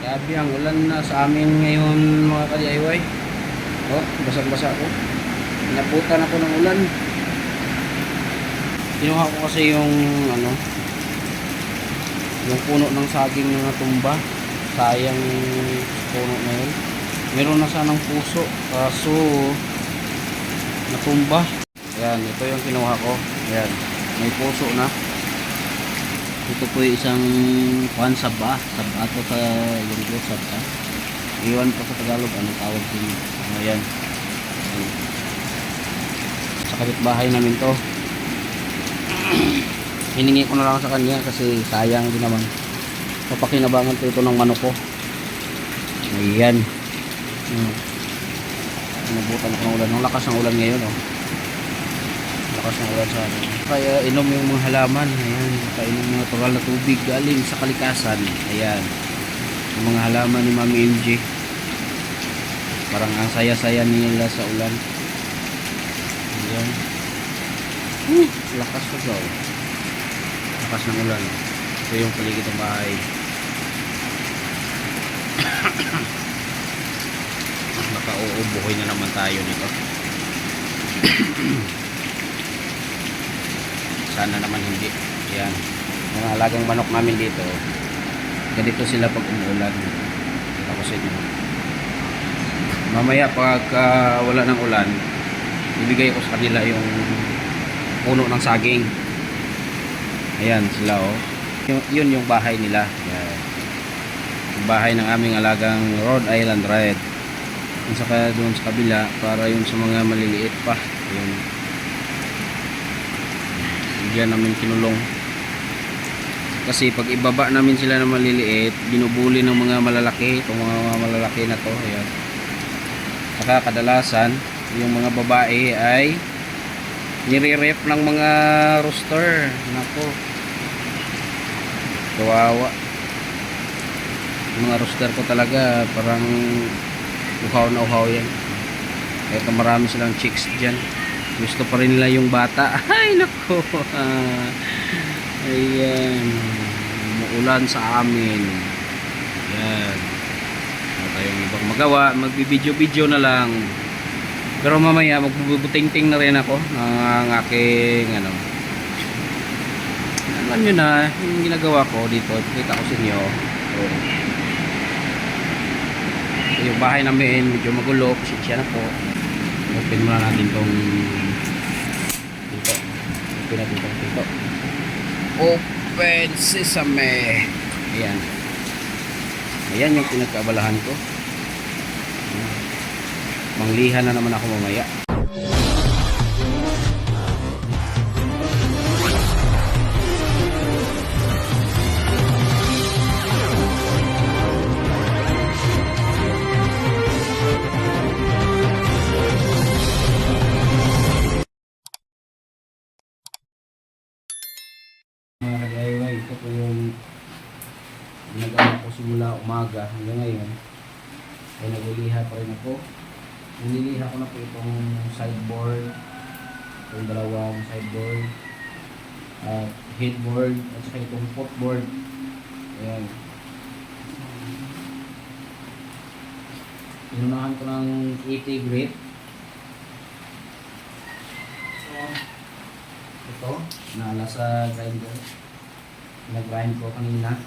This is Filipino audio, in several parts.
Grabe ang ulan na sa amin ngayon mga ka-DIY. Oh, basang-basa ko. Naputan ako ng ulan. Kinuha ko kasi yung ano, yung puno ng saging na natumba. Sayang puno na yun. Meron na sanang puso. Kaso, natumba. Ayan, ito yung kinuha ko. Ayan, may puso na. Ito po isang kuhan saba. Saba to sa linggo, saba. Iwan po sa Tagalog, ano tawag din. Ayan. Ayan. Sa kapitbahay namin to. Hiningi ko na lang sa kanya kasi sayang din naman. Papakinabangan ko ito ng manok ko. Ayan. Hmm. Nabutan ko ng ulan. Ang lakas ng ulan ngayon, oh. Lakas ng ulan sa amin. Kaya inom yung mga halaman. Ayan. Kainom ng natural na tubig galing sa kalikasan. Ayan. Yung mga halaman ni Mami MJ. Parang ang saya-saya nila sa ulan. Ayan. Uh, lakas na daw. Lakas ng ulan. Ito yung paligid ng bahay. Nakauubuhay na naman tayo nito. Sana naman hindi. Yan. Mga alagang manok namin dito. Ganito sila pag umuulan. Sa inyo. Mamaya pag ah, wala ng ulan, ibigay ko sa kanila yung puno ng saging. Ayan sila oh. Yun, yun yung bahay nila. Ayan. Yung bahay ng aming alagang Rhode Island Red. At saka doon sa kabila para yun sa mga maliliit pa. Yun. Diyan namin kinulong. Kasi pag ibaba namin sila ng maliliit, binubuli ng mga malalaki, itong mga, malalaki na to, ayan. Saka kadalasan, yung mga babae ay nire-rep ng mga rooster. Nako. Kawawa. Mga rooster ko talaga parang uhaw na uhaw yan. Kaya marami silang chicks dyan. Gusto pa rin nila yung bata. Ay, nako. Ayan. Umuulan sa amin. Ayan. Wala tayong ibang magawa. Magbibideo-video na lang. Pero mamaya magbubuting-ting na rin ako ng aking ano. Alam nyo na, yung ginagawa ko dito, kita ko sa inyo. So, yung bahay namin, medyo magulo, pasensya na po. Open muna natin tong. Open natin tong dito. Open sesame. Ayan. Ayan yung pinagkaabalahan ko. Manglihan na naman ako mamaya. Pa rin ako. Nililiha ko na po itong sideboard, itong dalawang sideboard, at headboard, at saka itong footboard. Ayan. Inunahan ko ng 80 grit. ito naala sa grinder nag-grind ko kanina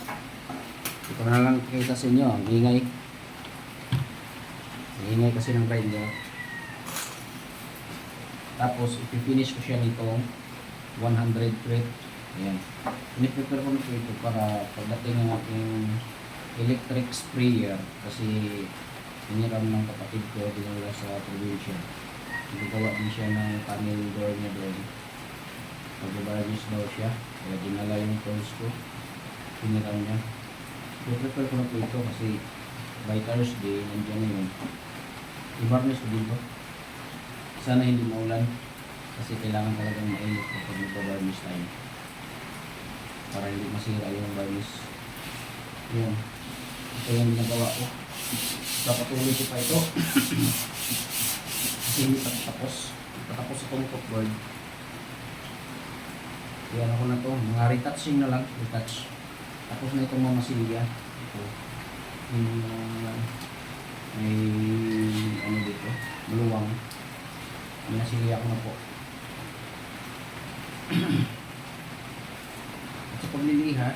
ito na lang kita sa inyo ang ingay ingay kasi ng grinder tapos ipipinish ko siya nito 100 grit ayan iniprepare ko na po ito para pagdating ng aking electric sprayer kasi hiniram ng kapatid ko dinala sa probinsya gagawa din siya ng panel door niya doon Magbabaragis daw siya. Kaya dinala yung tools ko. Piniram niya. I-prepare ko na po ito kasi by Thursday, nandiyan na yun. I-varnish ko din to. Sana hindi maulan. Kasi kailangan talagang mainit kapag magbabarnish tayo. Para hindi masira yung varnish. Yun. Ito yung ginagawa ko. Papatuloy ko pa ito. kasi hindi pa tapos. Patapos itong footboard. Yan ako na to. Mga retouching na lang. Retouch. Tapos na itong mga masilya. Ito. Yung mga may ano dito, maluwang. Minasiliya ko na po. At sa pagliliha,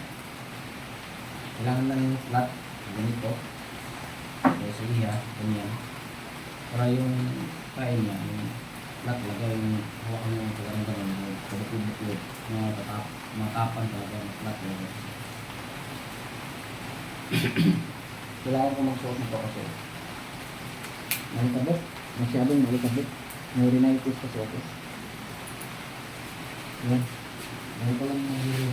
kailangan lang yung flat, ganito. Kaya sa liha, ganyan. Para yung kain niya, yung flat talaga, yung hawakan mo yung parang ganun, kabukod-bukod, mga tatap, matapan talaga, flat talaga. Kailangan ko magsuot nito kasi malikabot. Masyadong malikabot. May rhinitis kasi ako. Yan. Ngayon ko lang nahihirap.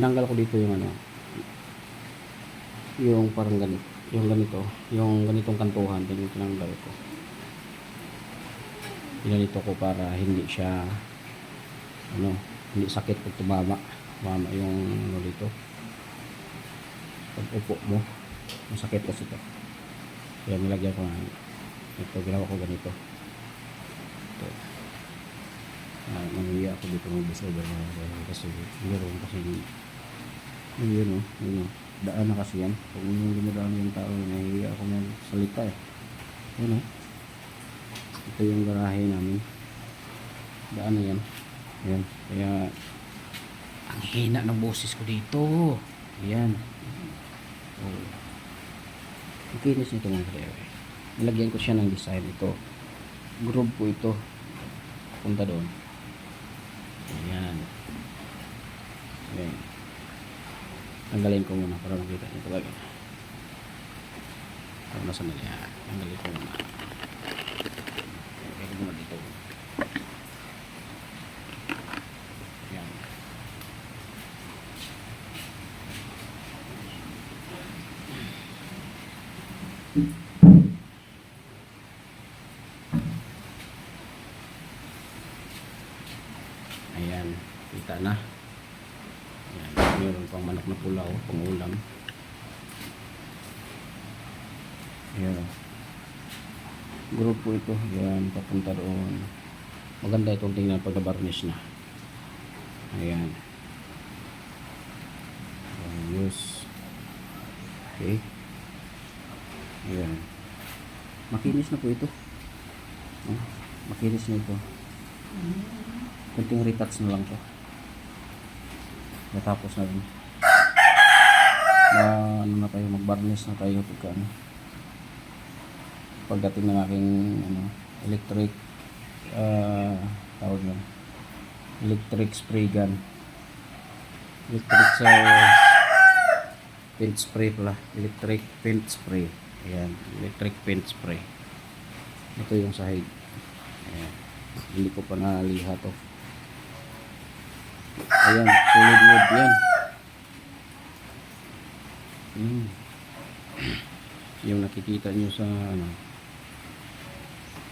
Tinanggal ko dito yung ano, yung parang ganito, yung ganito, yung ganitong kantuhan, din yung tinanggal ko. Pinanito ko para hindi siya, ano, hindi sakit pag tumama. Tumama yung ano dito. Pag upo mo, masakit kasi ito. Kaya nilagyan ko na ito, ginawa ko ganito. Ito. Ah, nangiya ako dito na kasi meron kasi yun yun oh, yun oh. Daan na kasi yan. Kung yung dumadaan yung tao, nahihiya ako magsalita eh. Yun oh. Ito yung garahe namin. Daan na yan. Ayan. Kaya, ang hina ng boses ko dito. Ayan. Oh. Ang kinis nito mga kaya. Nilagyan ko siya ng design ito. Groove po ito. Punta doon. Ayan. Ayan. Tanggalin ko muna para makita nyo talaga. Ano na sandali ah. Tanggalin ko muna. Okay, ko muna dito. Yan. Ayan, kita na. Ayan, meron pang manok na pulaw, pang ulam. Ayan. Group po ito. Ayan, papunta doon. Maganda itong tingnan pag varnish na. Ayan. Ayos. Okay. Ayan. Makinis na po ito. Oh, makinis na ito. Kunting retouch na lang to. Natapos na rin. Na ano na tayo, mag-varnish na tayo pagka ano. Pagdating ng aking ano, electric ah tawag na electric spray gun. Electric sa paint spray pala. Electric paint spray. Ayan, electric paint spray. Ito yung sahig. Ayan. Hindi ko pa naliha to. Ayan, solid wood yan. Mm. Yung nakikita nyo sa ano,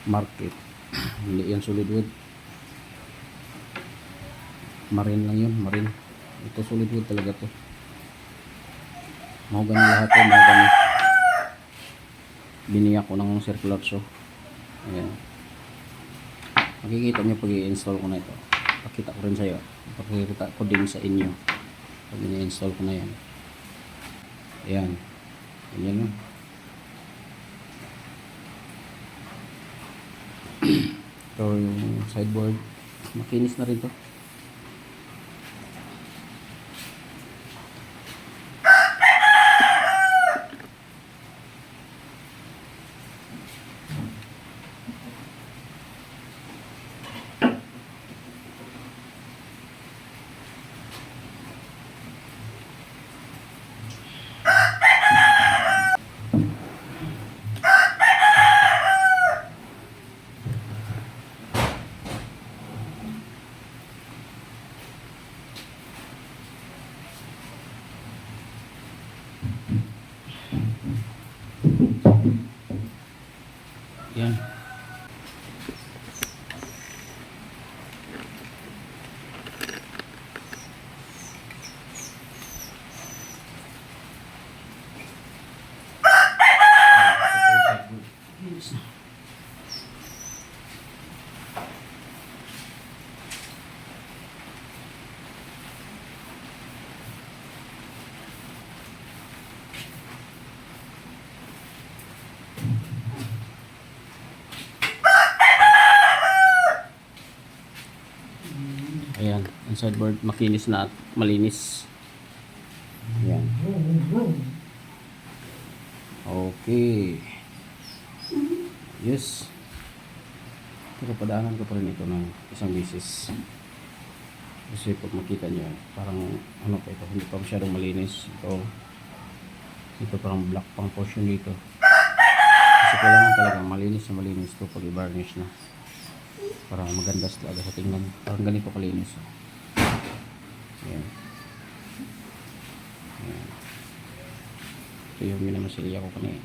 market. Hindi yan solid wood. Marine lang yun, marine. Ito solid wood talaga to. Mahogany lahat to, mahogany. Biniyak ko ng circular saw. Ayan. Makikita nyo pag i-install ko na ito. Pakita ko rin sa. Pakikita ko din sa inyo. Pag i-install ko na yan. Ayan. Ayan lang. Ito yung sideboard. Makinis na rin to. Yan. Ayan, ang sideboard makinis na at malinis. Ayan. Okay. Yes. Pero padaanan ko pa rin ito ng isang bisis. Kasi pag makita nyo, parang ano pa ito, hindi pa masyadong malinis. Ito, ito parang black pang portion dito. Kasi kailangan talaga malinis na malinis ito pag i-varnish na para maganda talaga sa tingnan parang ganito kalinis. Ayan. Ayan. ito yung minamasilya ko kanina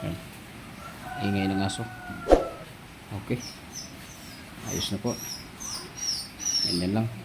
Ayan. ingay ng aso. Okay. Ayos na po. Ganyan lang